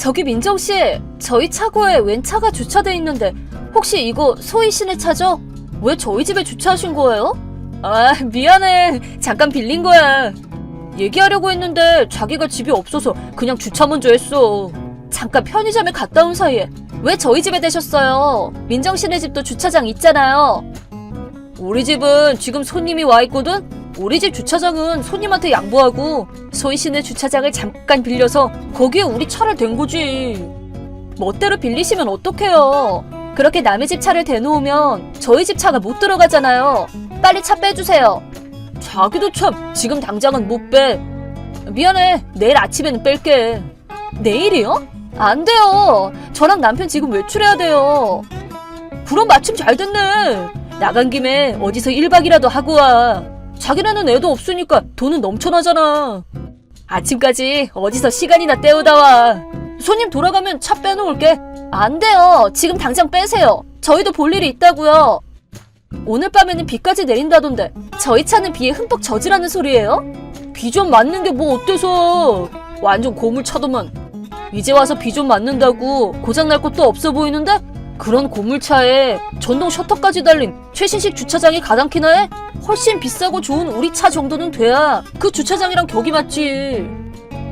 저기 민정 씨, 저희 차고에 웬 차가 주차돼 있는데 혹시 이거 소희 씨네 차죠? 왜 저희 집에 주차하신 거예요? 아, 미안해. 잠깐 빌린 거야. 얘기하려고 했는데 자기가 집이 없어서 그냥 주차 먼저 했어. 잠깐 편의점에 갔다 온 사이에 왜 저희 집에 대셨어요? 민정 씨네 집도 주차장 있잖아요. 우리 집은 지금 손님이 와 있거든? 우리 집 주차장은 손님한테 양보하고 소희 씨네 주차장을 잠깐 빌려서 거기에 우리 차를 댄 거지. 멋대로 빌리시면 어떡해요? 그렇게 남의 집 차를 대놓으면 저희 집 차가 못 들어가잖아요. 빨리 차 빼주세요. 자기도 참 지금 당장은 못 빼. 미안해. 내일 아침에는 뺄게. 내일이요? 안 돼요. 저랑 남편 지금 외출해야 돼요. 그럼 마침 잘 됐네. 나간 김에 어디서 1박이라도 하고 와. 자기네는 애도 없으니까 돈은 넘쳐나잖아. 아침까지 어디서 시간이나 때우다 와. 손님 돌아가면 차 빼놓을게. 안 돼요. 지금 당장 빼세요. 저희도 볼 일이 있다고요. 오늘 밤에는 비까지 내린다던데 저희 차는 비에 흠뻑 젖으라는 소리예요? 비 좀 맞는 게 뭐 어때서? 완전 고물차더만. 이제 와서 비 좀 맞는다고 고장날 것도 없어 보이는데? 그런 고물차에 전동 셔터까지 달린 최신식 주차장이 가당키나 해? 훨씬 비싸고 좋은 우리 차 정도는 돼야 그 주차장이랑 격이 맞지.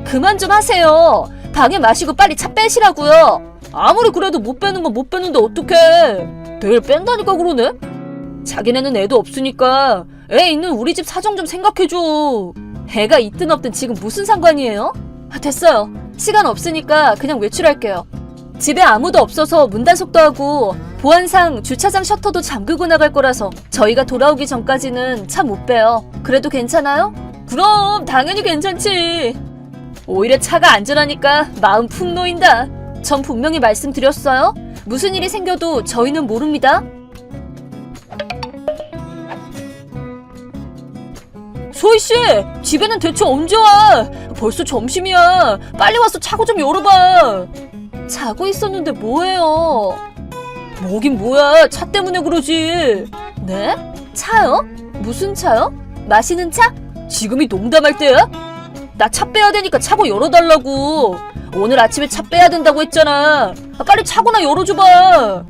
그만 좀 하세요. 방해 마시고 빨리 차 빼시라고요. 아무리 그래도 못 빼는 건 못 빼는데 어떡해. 내일 뺀다니까 그러네? 자기네는 애도 없으니까 애 있는 우리 집 사정 좀 생각해줘. 애가 있든 없든 지금 무슨 상관이에요? 아, 됐어요. 시간 없으니까 그냥 외출할게요. 집에 아무도 없어서 문 단속도 하고 보안상 주차장 셔터도 잠그고 나갈 거라서 저희가 돌아오기 전까지는 차 못 빼요. 그래도 괜찮아요? 그럼 당연히 괜찮지. 오히려 차가 안전하니까 마음 푹 놓인다. 전 분명히 말씀드렸어요. 무슨 일이 생겨도 저희는 모릅니다. 소희 씨, 집에는 대체 언제 와? 벌써 점심이야. 빨리 와서 차고 좀 열어봐. 자고 있었는데 뭐해요? 뭐긴 뭐야? 차 때문에 그러지. 네? 차요? 무슨 차요? 마시는 차? 지금이 농담할 때야? 나 차 빼야 되니까 차고 열어달라고. 오늘 아침에 차 빼야 된다고 했잖아. 아, 빨리 차고나 열어줘봐.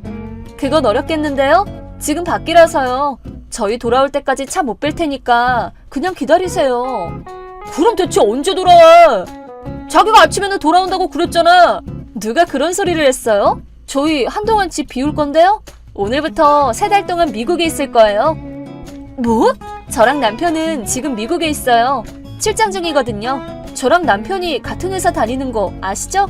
그건 어렵겠는데요? 지금 밖이라서요. 저희 돌아올 때까지 차 못 뺄 테니까 그냥 기다리세요. 그럼 대체 언제 돌아와? 자기가 아침에는 돌아온다고 그랬잖아. 누가 그런 소리를 했어요? 저희 한동안 집 비울 건데요? 오늘부터 세 달 동안 미국에 있을 거예요. 뭐? 저랑 남편은 지금 미국에 있어요. 출장 중이거든요. 저랑 남편이 같은 회사 다니는 거 아시죠?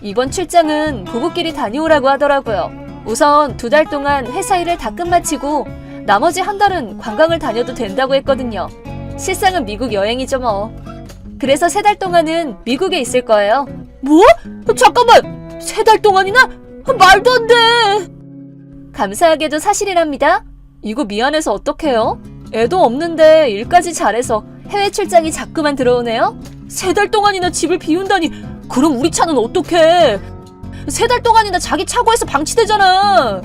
이번 출장은 부부끼리 다녀오라고 하더라고요. 우선 두 달 동안 회사 일을 다 끝마치고 나머지 한 달은 관광을 다녀도 된다고 했거든요. 실상은 미국 여행이죠 뭐. 그래서 세 달 동안은 미국에 있을 거예요. 뭐? 잠깐만! 세 달 동안이나? 말도 안 돼! 감사하게도 사실이랍니다. 이거 미안해서 어떡해요? 애도 없는데 일까지 잘해서 해외 출장이 자꾸만 들어오네요? 세 달 동안이나 집을 비운다니 그럼 우리 차는 어떡해? 세 달 동안이나 자기 차고에서 방치되잖아!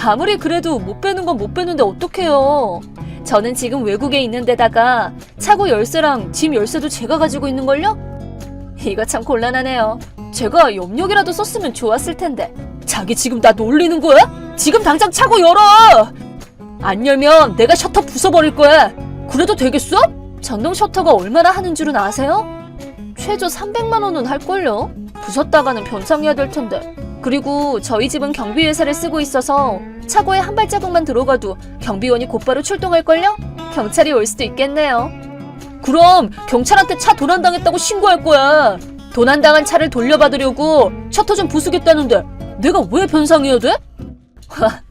아무리 그래도 못 빼는 건 못 빼는데 어떡해요? 저는 지금 외국에 있는 데다가 차고 열쇠랑 짐 열쇠도 제가 가지고 있는걸요? 이거 참 곤란하네요. 제가 염력이라도 썼으면 좋았을 텐데. 자기 지금 나 놀리는 거야? 지금 당장 차고 열어! 안 열면 내가 셔터 부숴버릴 거야. 그래도 되겠어? 전동 셔터가 얼마나 하는 줄은 아세요? 최저 300만 원은 할걸요? 부쉈다가는 변상해야 될 텐데. 그리고 저희 집은 경비회사를 쓰고 있어서 차고에 한 발자국만 들어가도 경비원이 곧바로 출동할걸요? 경찰이 올 수도 있겠네요. 그럼 경찰한테 차 도난당했다고 신고할 거야. 도난당한 차를 돌려받으려고 셔터 좀 부수겠다는데 내가 왜 변상해야 돼? 와,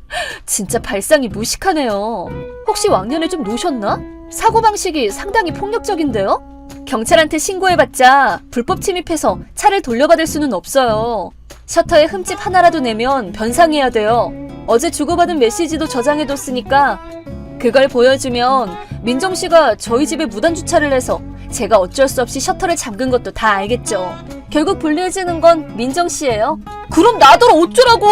진짜 발상이 무식하네요. 혹시 왕년에 좀 노셨나? 사고방식이 상당히 폭력적인데요? 경찰한테 신고해봤자 불법 침입해서 차를 돌려받을 수는 없어요. 셔터에 흠집 하나라도 내면 변상해야 돼요. 어제 주고받은 메시지도 저장해뒀으니까 그걸 보여주면 민정 씨가 저희 집에 무단 주차를 해서 제가 어쩔 수 없이 셔터를 잠근 것도 다 알겠죠. 결국 불리해지는 건 민정 씨예요. 그럼 나더러 어쩌라고!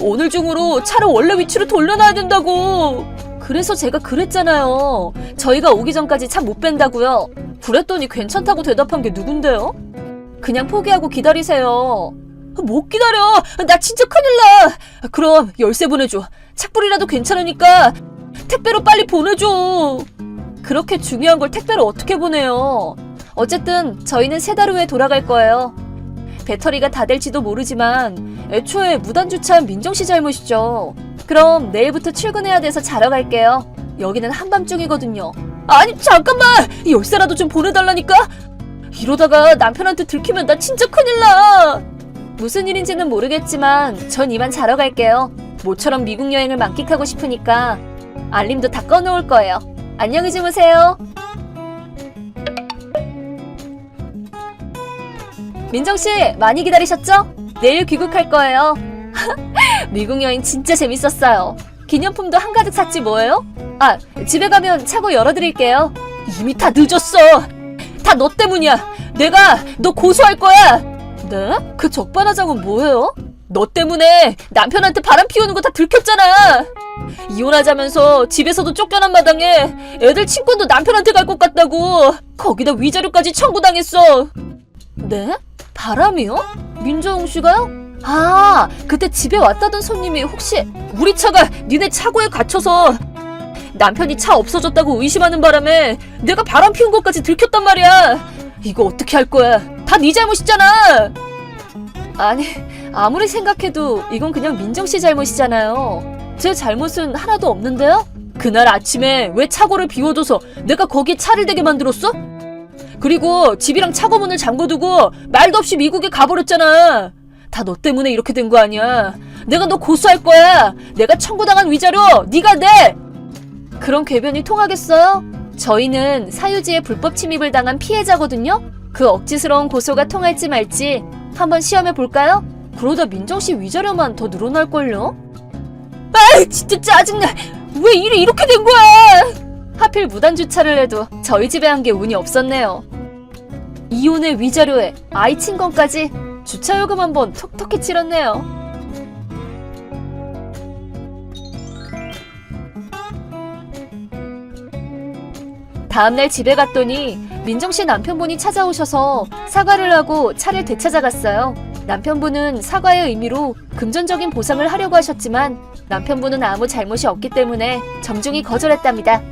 오늘 중으로 차를 원래 위치로 돌려놔야 된다고! 그래서 제가 그랬잖아요. 저희가 오기 전까지 차 못 뺀다고요. 그랬더니 괜찮다고 대답한 게 누군데요? 그냥 포기하고 기다리세요. 못 기다려. 나 진짜 큰일 나. 그럼 열쇠 보내줘. 착불이라도 괜찮으니까 택배로 빨리 보내줘. 그렇게 중요한 걸 택배로 어떻게 보내요? 어쨌든 저희는 세 달 후에 돌아갈 거예요. 배터리가 다 될지도 모르지만 애초에 무단 주차한 민정 씨 잘못이죠. 그럼 내일부터 출근해야 돼서 자러 갈게요. 여기는 한밤중이거든요. 아니 잠깐만 열쇠라도 좀 보내달라니까. 이러다가 남편한테 들키면 나 진짜 큰일 나. 무슨 일인지는 모르겠지만 전 이만 자러 갈게요. 모처럼 미국 여행을 만끽하고 싶으니까 알림도 다 꺼놓을 거예요. 안녕히 주무세요. 민정 씨 많이 기다리셨죠? 내일 귀국할 거예요. 미국 여행 진짜 재밌었어요. 기념품도 한가득 샀지 뭐예요? 아 집에 가면 차고 열어드릴게요. 이미 다 늦었어. 다 너 때문이야. 내가 너 고소할 거야. 네? 그 적반하장은 뭐예요? 너 때문에 남편한테 바람 피우는 거 다 들켰잖아. 이혼하자면서 집에서도 쫓겨난 마당에 애들 친권도 남편한테 갈 것 같다고. 거기다 위자료까지 청구당했어. 네? 바람이요? 민정 씨가요? 아, 그때 집에 왔다던 손님이 혹시 우리 차가 니네 차고에 갇혀서 남편이 차 없어졌다고 의심하는 바람에 내가 바람 피운 것까지 들켰단 말이야. 이거 어떻게 할 거야? 다 네 잘못이잖아. 아니, 아무리 생각해도 이건 그냥 민정 씨 잘못이잖아요. 제 잘못은 하나도 없는데요? 그날 아침에 왜 차고를 비워둬서 내가 거기에 차를 대게 만들었어? 그리고 집이랑 차고 문을 잠궈두고 말도 없이 미국에 가버렸잖아. 다 너 때문에 이렇게 된 거 아니야. 내가 너 고소할 거야. 내가 청구당한 위자료 네가 내. 그런 궤변이 통하겠어요? 저희는 사유지에 불법 침입을 당한 피해자거든요. 그 억지스러운 고소가 통할지 말지 한번 시험해 볼까요? 그러다 민정 씨 위자료만 더 늘어날걸요? 아, 진짜 짜증나. 왜 일이 이렇게 된 거야? 하필 무단 주차를 해도 저희 집에 한 게 운이 없었네요. 이혼의 위자료에 아이 친권까지 주차요금 한번 톡톡히 치렀네요. 다음날 집에 갔더니 민정 씨 남편분이 찾아오셔서 사과를 하고 차를 되찾아갔어요. 남편분은 사과의 의미로 금전적인 보상을 하려고 하셨지만 남편분은 아무 잘못이 없기 때문에 정중히 거절했답니다.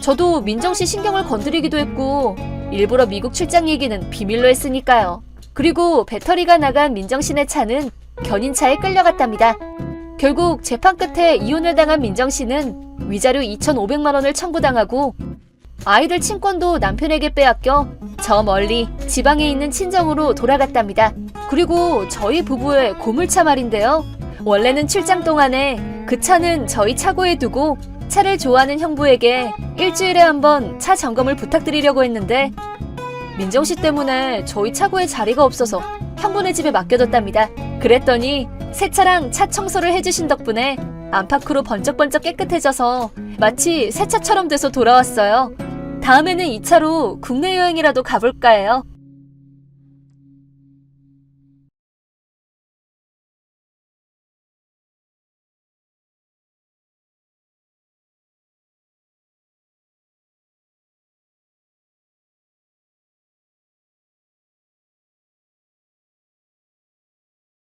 저도 민정 씨 신경을 건드리기도 했고 일부러 미국 출장 얘기는 비밀로 했으니까요. 그리고 배터리가 나간 민정 씨네 차는 견인차에 끌려갔답니다. 결국 재판 끝에 이혼을 당한 민정 씨는 위자료 2,500만 원을 청구당하고 아이들 친권도 남편에게 빼앗겨 저 멀리 지방에 있는 친정으로 돌아갔답니다. 그리고 저희 부부의 고물차 말인데요. 원래는 출장 동안에 그 차는 저희 차고에 두고 차를 좋아하는 형부에게 일주일에 한 번 차 점검을 부탁드리려고 했는데 민정 씨 때문에 저희 차고에 자리가 없어서 형부네 집에 맡겨뒀답니다. 그랬더니 새 차랑 차 청소를 해주신 덕분에 안팎으로 번쩍번쩍 깨끗해져서 마치 새 차처럼 돼서 돌아왔어요. 다음에는 이 차로 국내 여행이라도 가볼까 해요.